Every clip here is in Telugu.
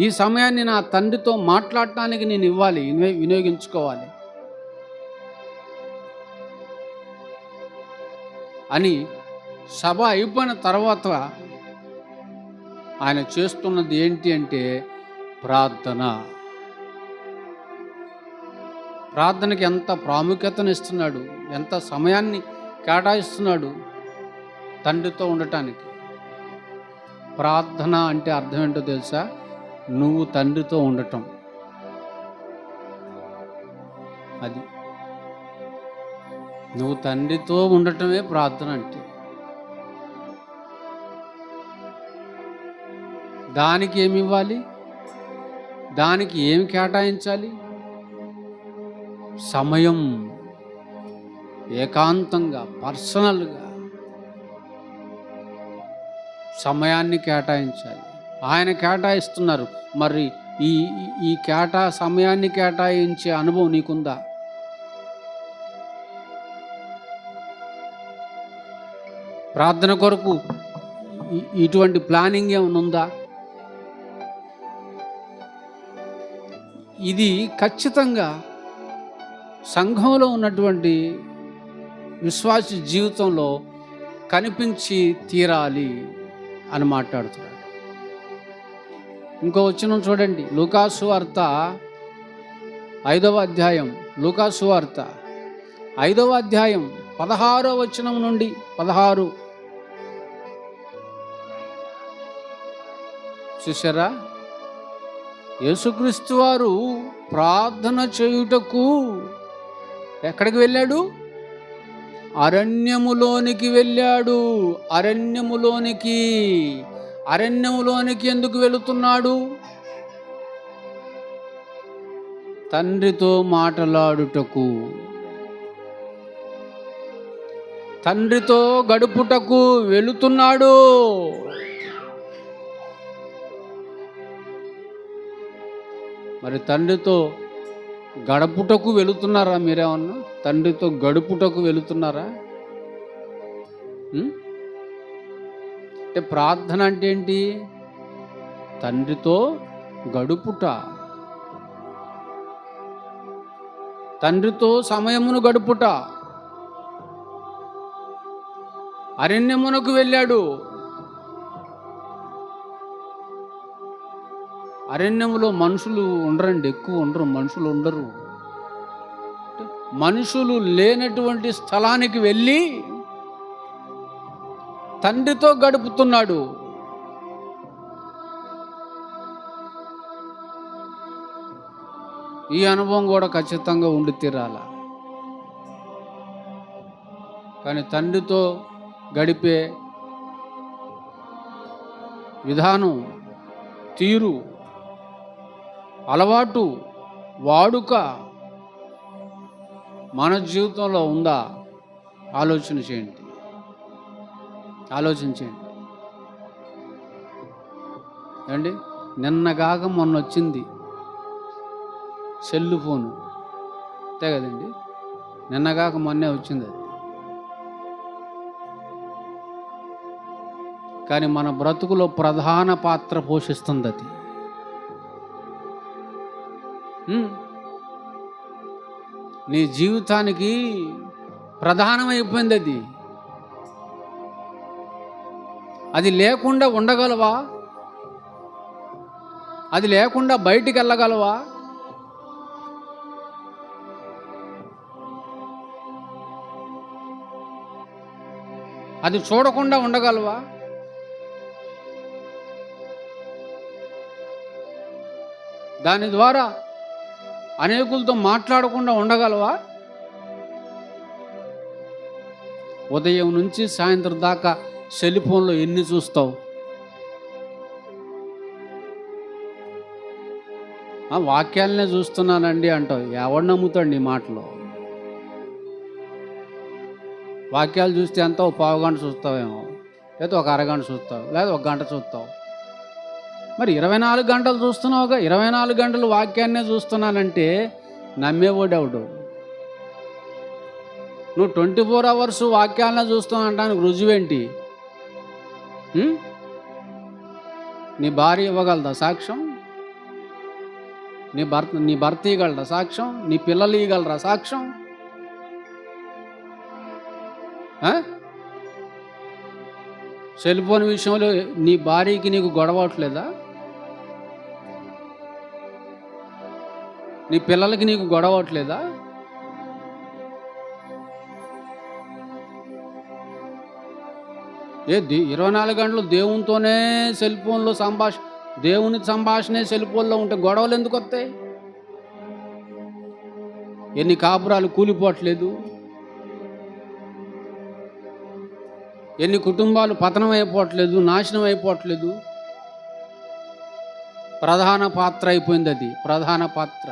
ఈ సమయాన్ని నా తండ్రితో మాట్లాడటానికి నేను ఇవ్వాలి వినియోగించుకోవాలి. అని సభ అయిపోయిన తర్వాత ఆయన చేస్తున్నది ఏంటి అంటే ప్రార్థన. ప్రార్థనకి ఎంత ప్రాముఖ్యతను ఇస్తున్నాడు ఎంత సమయాన్ని కేటాయిస్తున్నాడు తండ్రితో ఉండటానికి. ప్రార్థన అంటే అర్థం ఏంటో తెలుసా? నువ్వు తండ్రితో ఉండటం. అది. నువ్వు తండ్రితో ఉండటమే ప్రార్థన అంటే. దానికి ఏమి ఇవ్వాలి? దానికి ఏమి కేటాయించాలి? సమయం. ఏకాంతంగా పర్సనల్గా. సమయాన్ని కేటాయించాలి. ఆయన కేటాయిస్తున్నారు. మరి ఈ ఈ కేటా సమయాన్ని కేటాయించే అనుభవం నీకుందా? ప్రార్థన కొరకు ఇటువంటి ప్లానింగ్ ఏమైనా ఉందా? ఇది ఖచ్చితంగా సంఘంలో ఉన్నటువంటి విశ్వాస జీవితంలో కనిపించి తీరాలి అని మాట్లాడుతున్నాడు. ఇంకో వచ్చిన చూడండి. లూకాసు వార్త ఐదవ అధ్యాయం. లూకాసు వార్త ఐదవ అధ్యాయం పదహారో వచనం నుండి పదహారు. చూసారా యేసుక్రీస్తు వారు ప్రార్థన చేయుటకు ఎక్కడికి వెళ్ళాడు? అరణ్యములోనికి వెళ్ళాడు. అరణ్యములోనికి అరణ్యంలోనికి ఎందుకు వెళుతున్నాడు? తండ్రితో మాట్లాడుటకు. తండ్రితో గడుపుటకు వెళుతున్నాడు. మరి తండ్రితో గడుపుటకు వెళుతున్నారా మీరేమన్నా? తండ్రితో గడుపుటకు వెళుతున్నారా? అంటే ప్రార్థన అంటే ఏంటి? తండ్రితో గడుపుట. తండ్రితో సమయమును గడుపుట. అరణ్యమునకు వెళ్ళాడు. అరణ్యములో మనుషులు ఉండరండి ఎక్కువ ఉండరు మనుషులు ఉండరు. మనుషులు లేనటువంటి స్థలానికి వెళ్ళి తండ్రితో గడుపుతున్నాడు. ఈ అనుభవం కూడా ఖచ్చితంగా ఉండి తీరాల. కానీ తండ్రితో గడిపే విధానం తీరు అలవాటు వాడుక మన జీవితంలో ఉందా? ఆలోచన చేయండి. ఆలోచించండి ఏమండి? నిన్నగాక మొన్న వచ్చింది సెల్లు ఫోను. అంతే కదండి? నిన్నగాక మొన్నే వచ్చింది అది. కానీ మన బ్రతుకులో ప్రధాన పాత్ర పోషిస్తుంది అది నీ జీవితానికి ప్రధానమైపోయింది అది అది లేకుండా ఉండగలవా? అది లేకుండా బయటికి వెళ్ళగలవా? అది చూడకుండా ఉండగలవా? దాని ద్వారా అనేకులతో మాట్లాడకుండా ఉండగలవా? ఉదయం నుంచి సాయంత్రం దాకా సెల్ ఫోన్లో ఎన్ని చూస్తావు? ఆ, వాక్యాలనే చూస్తున్నానండి అంటావు. ఎవడు నమ్ముతాడు నీ మాటలో? వాక్యాలు చూస్తే ఎంత ఒక పావు గంట చూస్తావేమో? లేదా ఒక అరగంట చూస్తావు? లేదా ఒక గంట చూస్తావు? మరి ఇరవై నాలుగు గంటలు చూస్తున్నావుగా? ఇరవై నాలుగు గంటలు వాక్యాన్నే చూస్తున్నానంటే నమ్మేవాడెవడు నువ్వు ట్వంటీ ఫోర్ అవర్స్ వాక్యాలనే చూస్తున్నావు అంటానికి రుజువేంటి? నీ భార్య ఇవ్వగలదా సాక్ష్యం? నీ భర్త నీ భర్త ఇవ్వగలరా సాక్ష్యం? నీ పిల్లలు ఇవ్వగలరా సాక్ష్యం? సెల్ఫోన్ సెల్ ఫోన్ విషయంలో నీ భార్యకి నీకు గొడవట్లేదా నీ పిల్లలకి నీకు గొడవట్లేదా ఏ ఇరవై నాలుగు గంటలు దేవునితోనే సెల్ ఫోన్లో సంభాష దేవుని సంభాషణే సెల్ ఫోన్లో ఉంటే గొడవలు ఎందుకు వస్తాయి? ఎన్ని కాపురాలు కూలిపోవట్లేదు. ఎన్ని కుటుంబాలు పతనం అయిపోవట్లేదు నాశనం అయిపోవట్లేదు. ప్రధాన పాత్ర అయిపోయింది అది ప్రధాన పాత్ర.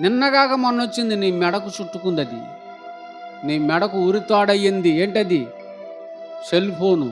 నిన్నగాక మొన్న వచ్చింది నీ మెడకు చుట్టుకుంది అది. నీ మెడకు ఉరితాడయ్యింది ఏంటది? Cell phone